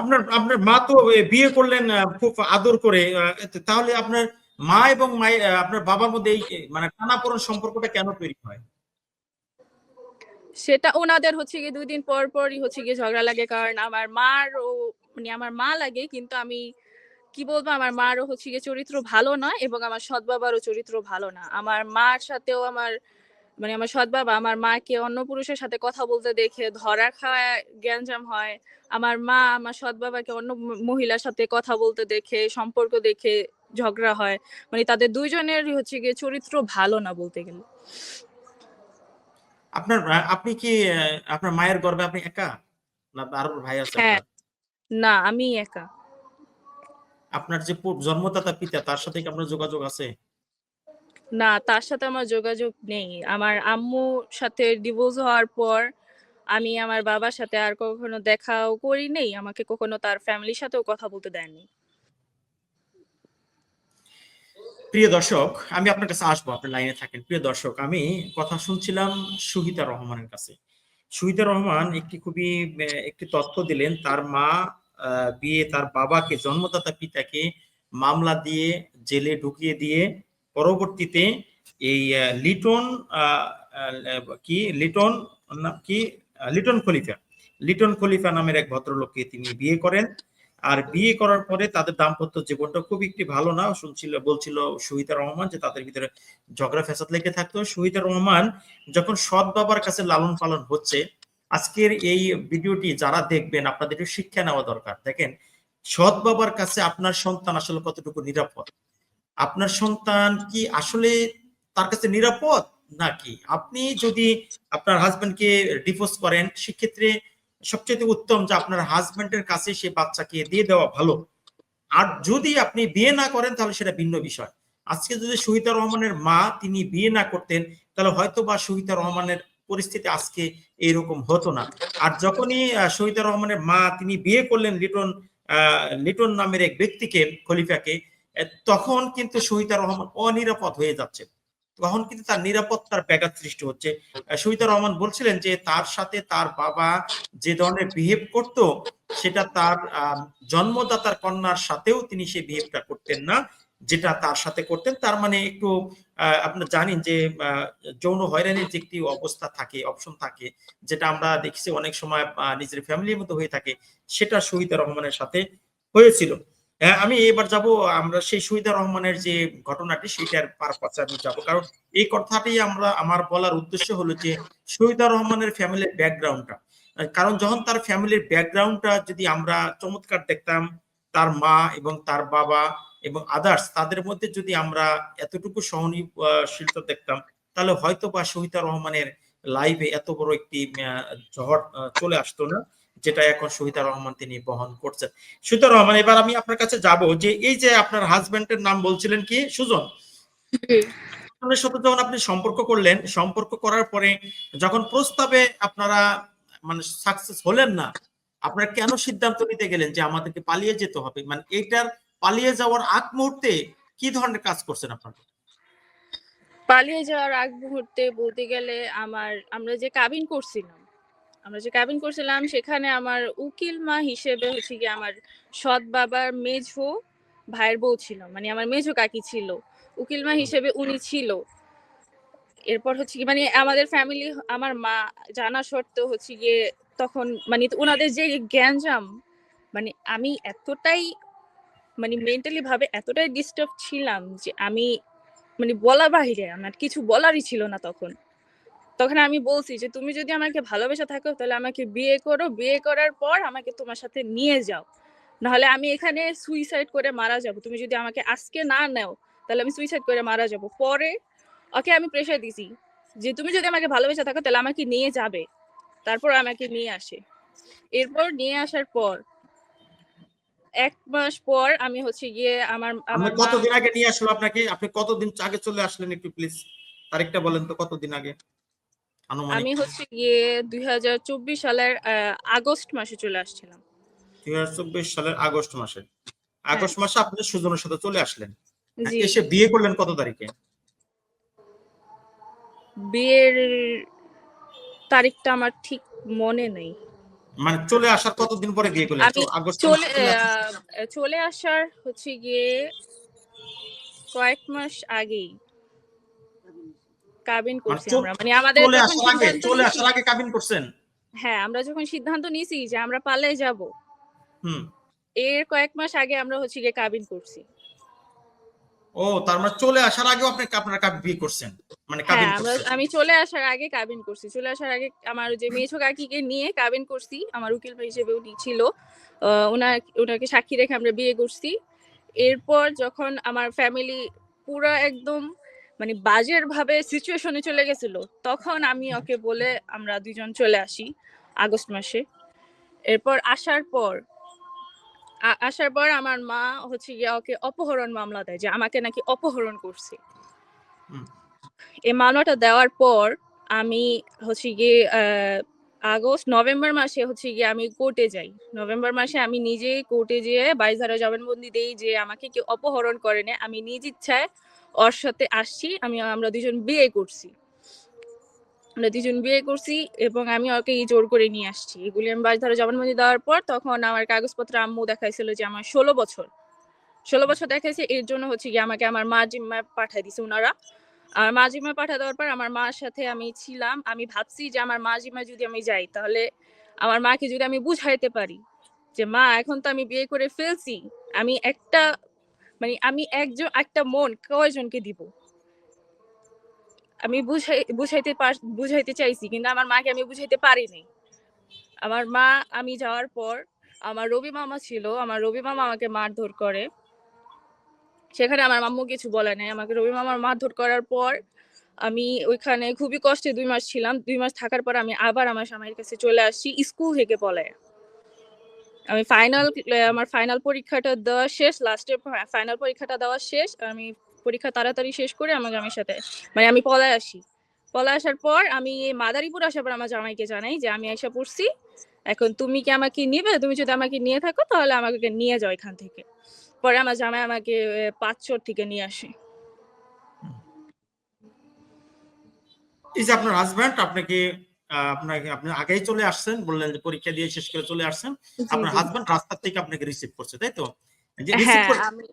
আপনার আপনার মা তো বিয়ে করলেন খুব আদর করে তাহলে আপনার মা এবং মায়ের আপনার বাবার মধ্যে এই মানে টানাপোড়েন সম্পর্কটা কেন তৈরি হয়? সেটা ওনাদের হচ্ছে গিয়ে দুই দিন পর পরই হচ্ছে গিয়ে ঝগড়া লাগে, কারণ আমার মার ও মানে আমার মা লাগে, কিন্তু আমি কি বলব, আমার মারও হচ্ছে গিয়ে চরিত্র ভালো না এবং আমার সৎ বাবারও চরিত্র ভালো না। আমার মার সাথেও আমার মানে আমার সৎ বাবা আমার মাকে অন্য পুরুষের সাথে কথা বলতে দেখে ধরা খাওয়া জ্ঞানজাম হয়। আমার মা আমার সৎ বাবাকে অন্য মহিলার সাথে কথা বলতে দেখে সম্পর্ক দেখে ঝগড়া হয়। মানে তাদের দুইজনের হচ্ছে গিয়ে চরিত্র ভালো না বলতে গেলে। আপনার আপনি কি আপনার মায়ের গর্ভে আপনি একা? না আরও ভাই আছে হ্যাঁ। না আমি একা। আপনার যে জন্মদাতা পিতা তার সাথে কি আপনার যোগাযোগ আছে? না, তার সাথে আমার যোগাযোগ নেই। আমার আম্মুর সাথে ডিভোর্স হওয়ার পর আমি আমার বাবার সাথে আর কখনো দেখাও করি নেই। আমাকে কখনো তার ফ্যামিলির সাথেও কথা বলতে দেননি প্রিয় দর্শক, আমি আপনার কাছে আসব, আপনি লাইনে থাকেন। প্রিয় দর্শক, আমি কথা শুনছিলাম সুহিতা রহমানের কাছে। সুহিতা রহমান একটি খুবই একটি তথ্য দিলেন, তার মা বিয়ে, তার বাবাকে, জন্মদাতা পিতাকে মামলা দিয়ে জেলে ঢুকিয়ে দিয়ে পরবর্তীতে এই লিটন কি লিটন কি লিটন খলিফা। লিটন খলিফা নামের এক ভদ্রলোককে তিনি বিয়ে করেন। আর বিয়ে করার পরে তাদের দাম্পত্য জীবনটা খুব একটি ভালো না, শুনছিল, বলছিল সুহিতা রহমান যে তাদের ভিতরে ঝগড়া, ফ্যাসাদ লেগে থাকতো। সুহিতা রহমান যখন সৎ বাবার কাছে লালন পালন হচ্ছে, আজকের এই ভিডিওটি যারা দেখবেন, আপনাদের শিক্ষা নেওয়া দরকার। দেখেন, সৎ বাবার কাছে আপনার সন্তান আসলে কতটুকু নিরাপদ? আপনার সন্তান কি আসলে তার কাছে নিরাপদ? নাকি আপনি যদি আপনার হাজবেন্ডকে ডিভোর্স করেন সেক্ষেত্রে সবচেয়ে উত্তম যে আপনার হাজবেন্ডের কাছে সে বাচ্চাকে দিয়ে দেওয়া ভালো। আর যদি আপনি বিয়ে না করেন তাহলে সেটা ভিন্ন বিষয়। আজকে যদি সুহিতা রহমানের মা তিনি বিয়ে না করতেন তাহলে হয়তো বা সুহিতা রহমানের পরিস্থিতি আজকে এইরকম হতো না। আর যখনই আহ, রহমানের মা তিনি বিয়ে করলেন লিটন লিটন নামের এক ব্যক্তিকে খলিফাকে তখন কিন্তু সুহিতা রহমান অনিরাপদ হয়ে যাচ্ছে। তখন কিন্তু তার নিরাপত্তার ব্যাঘাত সৃষ্টি হচ্ছে। সুহিতা রহমান বলছিলেন যে তার সাথে তার বাবা যে ধরনের বিহেভ করত সেটা তার জন্মদাতার কন্যার সাথেও তিনি সেই বিহেভটা করতেন না যেটা তার সাথে করতেন। তার মানে একটু আপনারা জানেন যে যৌন হয়রানির যে একটি অবস্থা থাকে অপশন থাকে যেটা আমরা দেখছি অনেক সময় নিজের ফ্যামিলির মতো হয়ে থাকে সেটা শহীদা রহমানের সাথে হয়েছিল। হ্যাঁ, আমি এবার যাব, আমরা সেই শহীদা রহমানের যে ঘটনাটি সেটার পার পাশে আমি যাব। কারণ এই কথাটি আমরা, আমার বলার উদ্দেশ্য হলো যে শহীদা রহমানের ফ্যামিলির ব্যাকগ্রাউন্ডটা কারণ যখন তার ফ্যামিলির ব্যাকগ্রাউন্ডটা যদি আমরা চমৎকার দেখতাম, তার মা এবং তার বাবা এবং আদার্স তাদের মধ্যে যদি আমরা এতটুকু সহনশীলতা দেখতাম, তাহলে হয়তো বা শহীদা রহমানের লাইভে এত বড় একটি ঝড় চলে আসতো না। যেটা এখন শহীদা রহমান তিনি বহন করছেন। সুতরাং রহমান এবার আমি আপনার কাছে যাব যে এই যে আপনার হাজবেন্ডের নাম বলছিলেন কি? সুজন? আপনার সাথে যখন আপনি সম্পর্ক করলেন সম্পর্ক করার পরে যখন প্রস্তাবে আপনারা মানে সাকসেস হলেন না আপনারা কেন সিদ্ধান্ত নিতে গেলেন যে আমাদেরকে পালিয়ে যেতে হবে? মানে এইটার পালিয়ে যাওয়ার আগ মুহূর্তে কি ধরনের কাজ করছেন আপনারা? পালিয়ে যাওয়ার আগ মুহূর্তে বলতে গেলে আমার আমরা যে কাবিন করছিলাম আমরা যে ক্যাবিন করছিলাম সেখানে আমার উকিল মা হিসেবে হচ্ছে কি আমার সৎ বাবার মেঝো ভাইয়ের বউ ছিল। মানে আমার মেঝো কাকি ছিল। উকিল মা হিসেবে উনি ছিল। এরপর হচ্ছে কি মানে আমাদের ফ্যামিলি আমার মা জানা সত্ত্বেও হচ্ছে গিয়ে তখন মানে ওনাদের যে জ্ঞানজাম মানে আমি এতটাই মানে মেন্টালি ভাবে এতটাই ডিস্টার্ব ছিলাম যে আমি মানে বলা বাহিরে আমার কিছু বলারই ছিল না তখন। তখন আমি বলছি যে তুমি যদি আমাকে ভালোবেসে থাকো তাহলে আমাকে বিয়ে করো। বিয়ে করার পর আমাকে তোমার সাথে নিয়ে যাও। নাহলে আমি এখানে সুইসাইড করে মারা যাব। তুমি যদি আমাকে আজকে না নাও তাহলে আমি সুইসাইড করে মারা যাব। পরে ওকে আমি প্রেশার দিছি যে তুমি যদি আমাকে ভালোবেসে থাকো তাহলে আমাকে নিয়ে যাবে। তারপর আমাকে নিয়ে আসে। এরপর নিয়ে আসার পর এক মাস পর আমি হচ্ছে গিয়ে আমার আমার কতদিন আগে নিয়ে আসলো আপনাকে? আপনি কতদিন আগে চলে আসলেন একটু প্লিজ তারিখটা বলেন তো কতদিন আগে? আমি হচ্ছে গিয়ে দুই হাজার চব্বিশ সালের আগস্ট মাসে চলে আসছিলাম। দুই হাজার চব্বিশ সালের আগস্ট মাসে। আগস্ট মাসে আপনি সুজনের সাথে চলে আসলেন। এসে বিয়ে করলেন কত তারিখে? বিয়ের তারিখটা আমার ঠিক মনে নেই। মানে চলে আসার কতদিন পরে বিয়ে করলেন? আগস্ট চলে চলে আসার হচ্ছে গিয়ে কয়েক মাস আগেই। কাবিন করছি আমরা। মানে আমাদের চলে আসার আগে চলে আসার আগে কাবিন করছেন? হ্যাঁ আমরা যখন সিদ্ধান্ত নিয়েছি যে আমরা পালিয়ে যাব হুম। এর কয়েক মাস আগে আমরা হচ্ছে গিয়ে কাবিন করছি। ও তার মানে চলে আসার আগেও আপনি আপনারা কাবি বিয়ে করছেন? মানে কাবিন হ্যাঁ করছেন। আমি চলে আসার আগে কাবিন করছি। চলে আসার আগে আমার যে মেয়েছো কাকিকে নিয়ে কাবিন করছি আমার উকিল ভাই হিসেবে উনি ছিল ওনার ওনাকে সাক্ষী রেখে আমরা বিয়ে করছি। এরপর যখন আমার ফ্যামিলি পুরো একদম মানে বাজের ভাবে সিচুয়েশনে চলে গেছিল তখন আমি ওকে বলে আমরা দুজন চলে আসি আগস্ট মাসে। এরপর আসার পর আসার পর আমার মা হচ্ছে গিয়ে ওকে অপহরণ মামলা দেয় যে আমাকে নাকি অপহরণ করছে। এই মামলাটা দেওয়ার পর আমি হচ্ছে গিয়ে আগস্ট, নভেম্বর মাসে হচ্ছে গিয়ে আমি কোর্টে যাই। নভেম্বর মাসে আমি নিজে কোর্টে যেয়ে বাইশ ধারা জবানবন্দি দেই যে আমাকে কেউ অপহরণ করে না। আমি নিজ ইচ্ছায় ওর সাথে আসছি, আমি, আমরা দুজন বিয়ে করছি। আমরা দুজন বিয়ে করছি এবং আমি ওকে জোর করে নিয়ে আসছি। এগুলি আমি বাইশ ধারা জবানবন্দি দেওয়ার পর তখন আমার কাগজপত্র আম্মু দেখাইছিল যে আমার ষোলো বছর। ষোলো বছর দেখাইছে, এর জন্য হচ্ছে গিয়ে আমাকে আমার মা জিম্মায় পাঠাই দিছে ওনারা আর মা পাঠা দেওয়ার পর আমার মার সাথে আমি ছিলাম। আমি ভাবছি যে আমার মা জিম্মায় যদি আমি যাই, তাহলে আমার মাকে যদি আমি বুঝাইতে পারি যে, মা, এখন তো আমি বিয়ে করে ফেলছি। আমি একটা মানে আমি একজন, একটা মন কয়জনকে দিব? আমি বুঝাই, বুঝাইতে বুঝাইতে চাইছি, কিন্তু আমার মাকে আমি বুঝাইতে পারিনি আমার মা, আমি যাওয়ার পর আমার রবি মামা ছিল। আমার রবি মামা আমাকে মারধর করে। সেখানে আমার মাম্মু কিছু বলে নাই। আমাকে রবি মামার মারধর করার পর আমি ওইখানে খুবই কষ্টে দুই মাস ছিলাম। দুই মাস থাকার পর আমি আবার আমার স্বামীর কাছে চলে আসি, স্কুল থেকে পলায় আমি ফাইনাল আমার ফাইনাল পরীক্ষাটা দেওয়া শেষ লাস্টের ফাইনাল পরীক্ষাটা দেওয়া শেষ। আমি পরীক্ষা তাড়াতাড়ি শেষ করে আমার জামাইয়ের সাথে মানে আমি পলায় আসি। পলায় আসার পর আমি মাদারীপুর আসার পর আমার জামাইকে জানাই যে, আমি এসে পড়ছি। এখন তুমি কি আমাকে নিবে? তুমি যদি আমাকে নিয়ে থাকো, তাহলে আমাকে নিয়ে যাও এখান থেকে। পরে আমার জামাই আমাকে আহ, পাঁচচর থেকে নিয়ে আসে। এই যে আপনার হাজব্যান্ড আপনাকে আহ, আপনাকে আপনি আগেই চলে আসছেন? বললেন যে পরীক্ষা দিয়ে শেষ করে চলে আসছেন। আপনার। হাজব্যান্ড রাস্তা থেকে আপনাকে রিসিভ করছে তাই তো? যে রিসিভ হ্যাঁ আমি